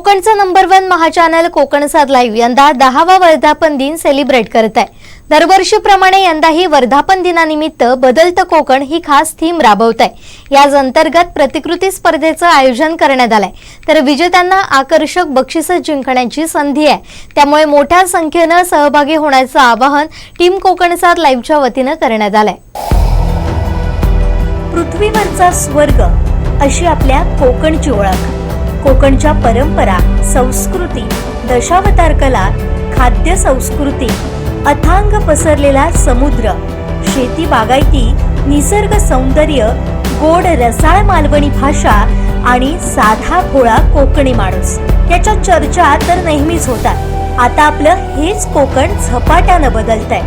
कोकणचं number one महाचॅनल कोकण सात live यंदा दहावा वर्धापन दिन सेलिब्रेट करत आहे. दरवर्षीप्रमाणे यंदाही वर्धापन दिनानिमित्त बदलतं कोकण ही खास थीम राबवत आहे. याच अंतर्गत प्रतिकृती स्पर्धेचं आयोजन करण्यात आलंय. तर विजेत्यांना आकर्षक बक्षिसं जिंकण्याची संधी आहे. त्यामुळे मोठ्या संख्येनं सहभागी होण्याचं आवाहन टीम कोकण सात लाईव्हच्या वतीनं करण्यात आलंय. पृथ्वीवरचा स्वर्ग अशी आपल्या कोकणची ओळख. कोकणच्या परंपरा संस्कृती दशावतार कला खाद्य संस्कृती अथांग पसरलेला समुद्र शेती बागायती निसर्ग सौंदर्य गोड रसाळ मालवणी भाषा आणि साधा भोळा कोकणी माणूस. याच्या चर्चा तर नेहमीच होतात. आता आपलं हेच कोकण झपाट्यानं बदलतंय.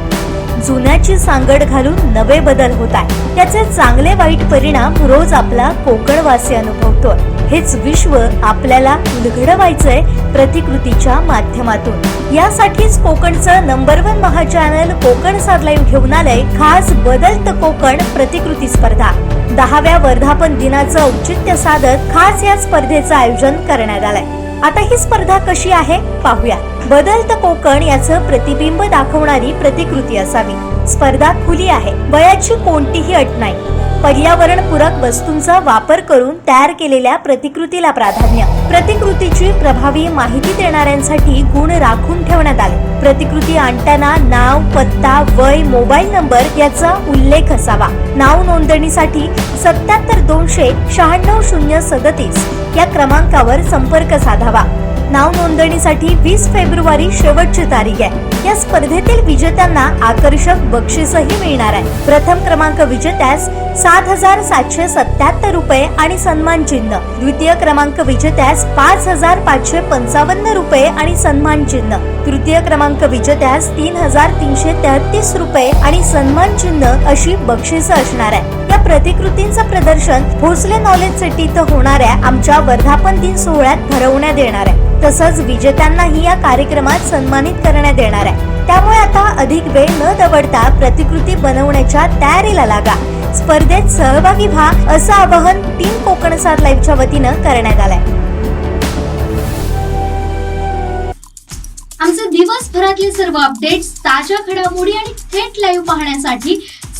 जुन्याची सांगड घालून नवे बदल होत आहे त्याचे चांगले वाईट परिणाम रोज आपला कोकणवासी अनुभवतोय. हेच विश्व आपल्याला उलगडवायचंय प्रतिकृतीच्या माध्यमातून. यासाठीच कोकणचं नंबर वन महाचॅनल कोकण सात लाईव्ह घेऊन आलंय खास बदलत कोकण प्रतिकृती स्पर्धा. दहाव्या वर्धापन दिनाचं औचित्य साधत खास या स्पर्धेचं आयोजन करण्यात आलंय. आता ही स्पर्धा कशी आहे? पाहूया. बदलतं कोकण याचं प्रतिबिंब दाखवणारी प्रतिकृती असावी. स्पर्धा खुली आहे. वयाची कोणतीही अट नाही. पर्यावरणपूरक वस्तूंचा वापर करून तयार केलेल्या प्रतिकृतीला प्राधान्य. प्रतिकृतीची प्रभावी माहिती देणाऱ्यांसाठी गुण राखून ठेवण्यात आले. प्रतिकृती आणताना नाव पत्ता वय मोबाईल नंबर याचा उल्लेख असावा. नाव नोंदणीसाठी सत्याहत्तर दोनशे शहाण्णव शून्य सदतीस या क्रमांकावर संपर्क साधावा. नाव नोंदणीसाठी वीस फेब्रुवारी शेवटची तारीख आहे. या स्पर्धेतील विजेत्यांना आकर्षक बक्षीसही मिळणार आहे. प्रथम क्रमांक विजेत्यास सात हजार सातशे सत्याहत्तर रुपये आणि सन्मान चिन्ह. द्वितीय क्रमांक विजेत्यास पाच हजार पाचशे पंचावन्न रुपये आणि सन्मान चिन्ह. तृतीय क्रमांक विजेत्यास तीन हजार तीनशे तेहतीस रुपये आणि सन्मान चिन्ह अशी बक्षिसं असणार आहे प्रतिकृतींचं प्रदर्शन भोसले नॉलेज सिटी इथं होणाऱ्या आमच्या वर्धापन दिन सोहळ्यात भरवण्यात येणार आहे. तसंच विजेत्यांनाही या कार्यक्रमात सन्मानित करण्यात येणार आहे. त्यामुळे आता अधिक वेळ न दवडता प्रतिकृती बनवण्याच्या तयारीला लागा. स्पर्धेत सहभागी व्हा असं आवाहन टीम कोकण सात लाईव्हच्या वतीनं करण्यात आलंय. आमचे दिवसभरातले सर्व अपडेट्स ताज्या घडामोडी आणि थेट लाईव्ह पाहण्यासाठी